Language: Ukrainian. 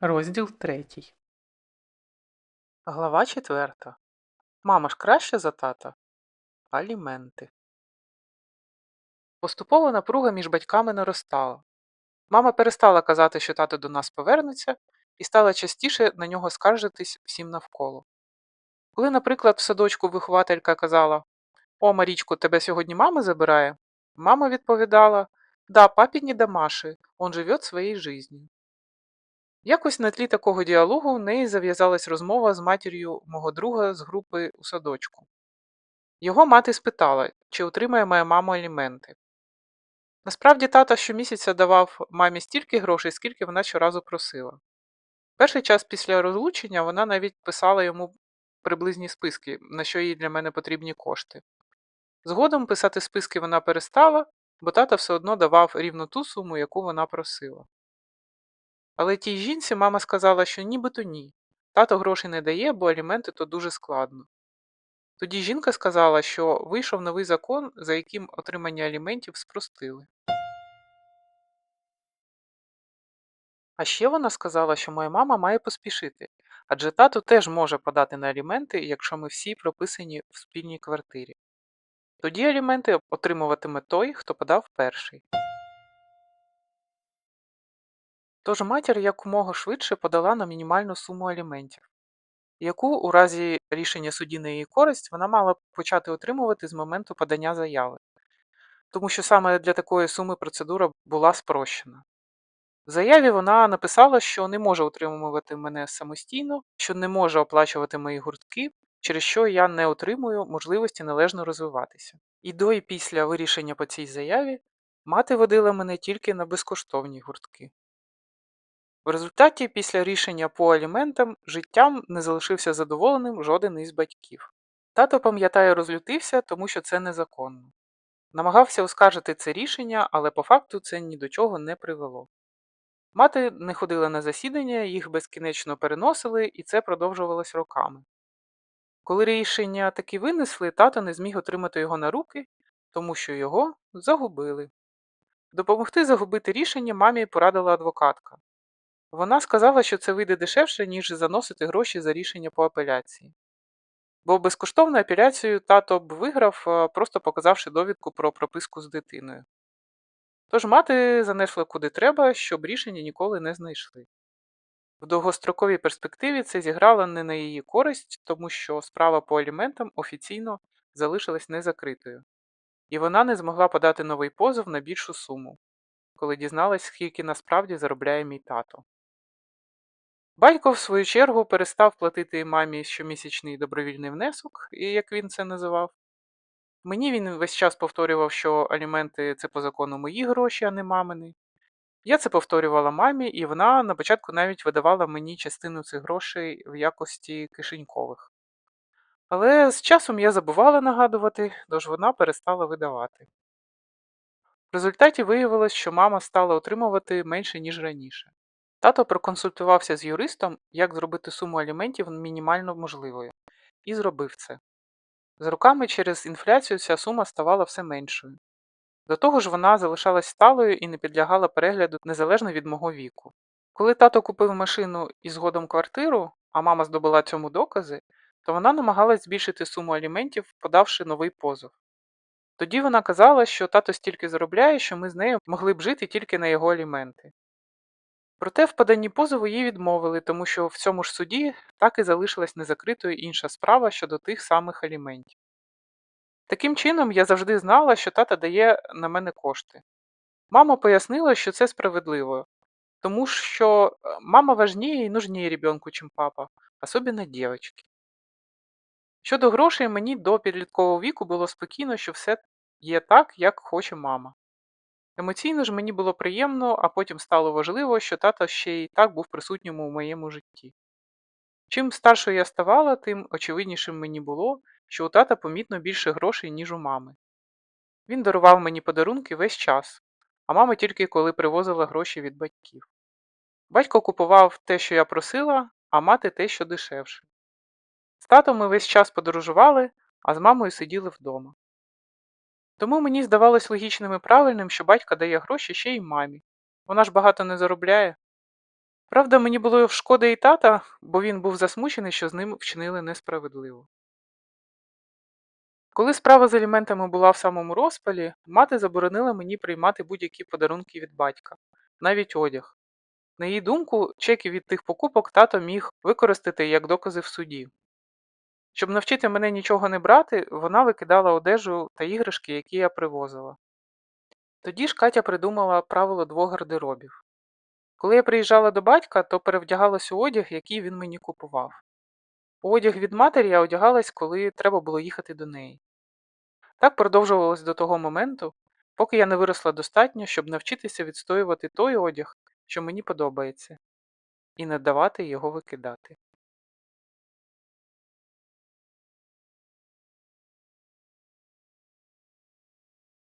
Розділ третій. Глава четверта. Мама ж краще за тата. Аліменти. Поступово напруга між батьками наростала. Мама перестала казати, що тато до нас повернеться, і стала частіше на нього скаржитись всім навколо. Коли, наприклад, в садочку вихователька казала О, Марічко, тебе сьогодні мама забирає, мама відповідала Да, папі не до Маші, он живет своєю жизнью. Якось на тлі такого діалогу в неї зав'язалась розмова з матір'ю мого друга з групи у садочку. Його мати спитала, чи отримає моя мама аліменти. Насправді тата щомісяця давав мамі стільки грошей, скільки вона щоразу просила. Перший час після розлучення вона навіть писала йому приблизні списки, на що їй для мене потрібні кошти. Згодом писати списки вона перестала, бо тата все одно давав рівно ту суму, яку вона просила. Але тій жінці мама сказала, що нібито ні. Тато грошей не дає, бо аліменти то дуже складно. Тоді жінка сказала, що вийшов новий закон, за яким отримання аліментів спростили. А ще вона сказала, що моя мама має поспішити, адже тато теж може подати на аліменти, якщо ми всі прописані в спільній квартирі. Тоді аліменти отримуватиме той, хто подав перший. Тож матір якомога швидше подала на мінімальну суму аліментів, яку у разі рішення судді на її користь вона мала почати отримувати з моменту подання заяви, тому що саме для такої суми процедура була спрощена. В заяві вона написала, що не може утримувати мене самостійно, що не може оплачувати мої гуртки, через що я не отримую можливості належно розвиватися. І до і після вирішення по цій заяві мати водила мене тільки на безкоштовні гуртки. В результаті, після рішення по аліментам, життям не залишився задоволеним жоден із батьків. Тато, пам'ятає, розлютився, тому що це незаконно. Намагався оскаржити це рішення, але по факту це ні до чого не привело. Мати не ходила на засідання, їх безкінечно переносили, і це продовжувалось роками. Коли рішення таки винесли, тато не зміг отримати його на руки, тому що його загубили. Допомогти загубити рішення мамі порадила адвокатка. Вона сказала, що це вийде дешевше, ніж заносити гроші за рішення по апеляції. Бо безкоштовну апеляцію тато б виграв, просто показавши довідку про прописку з дитиною. Тож мати занесла куди треба, щоб рішення ніколи не знайшли. В довгостроковій перспективі це зіграло не на її користь, тому що справа по аліментам офіційно залишилась незакритою, і вона не змогла подати новий позов на більшу суму, коли дізналась, скільки насправді заробляє мій тато. Батько, в свою чергу, перестав платити мамі щомісячний добровільний внесок, як він це називав. Мені він весь час повторював, що аліменти це по закону мої гроші, а не мамини. Я це повторювала мамі, і вона на початку навіть видавала мені частину цих грошей в якості кишенькових. Але з часом я забувала нагадувати, тож вона перестала видавати. В результаті виявилось, що мама стала отримувати менше, ніж раніше. Тато проконсультувався з юристом, як зробити суму аліментів мінімально можливою, і зробив це. З роками через інфляцію ця сума ставала все меншою. До того ж, вона залишалась сталою і не підлягала перегляду незалежно від мого віку. Коли тато купив машину і згодом квартиру, а мама здобула цьому докази, то вона намагалась збільшити суму аліментів, подавши новий позов. Тоді вона казала, що тато стільки заробляє, що ми з нею могли б жити тільки на його аліменти. Проте в поданні позову їй відмовили, тому що в цьому ж суді так і залишилась незакритою інша справа щодо тих самих аліментів. Таким чином, я завжди знала, що тата дає на мене кошти. Мама пояснила, що це справедливо, тому що е, мама важніє і нужніє ребенку, чим папа, особливо дівчатки. Щодо грошей, мені до підліткового віку було спокійно, що все є так, як хоче мама. Емоційно ж мені було приємно, а потім стало важливо, що тато ще й так був присутнім у моєму житті. Чим старшою я ставала, тим очевиднішим мені було, що у тата помітно більше грошей, ніж у мами. Він дарував мені подарунки весь час, а мама тільки коли привозила гроші від батьків. Батько купував те, що я просила, а мати те, що дешевше. З татом ми весь час подорожували, а з мамою сиділи вдома. Тому мені здавалось логічним і правильним, що батько дає гроші ще й мамі. Вона ж багато не заробляє. Правда, мені було шкода і тата, бо він був засмучений, що з ним вчинили несправедливо. Коли справа з аліментами була в самому розпалі, мати заборонила мені приймати будь-які подарунки від батька, навіть одяг. На її думку, чеки від тих покупок тато міг використати як докази в суді. Щоб навчити мене нічого не брати, вона викидала одежу та іграшки, які я привозила. Тоді ж Катя придумала правило двох гардеробів. Коли я приїжджала до батька, то перевдягалась у одяг, який він мені купував. Одяг від матері я одягалась, коли треба було їхати до неї. Так продовжувалось до того моменту, поки я не виросла достатньо, щоб навчитися відстоювати той одяг, що мені подобається, і не давати його викидати.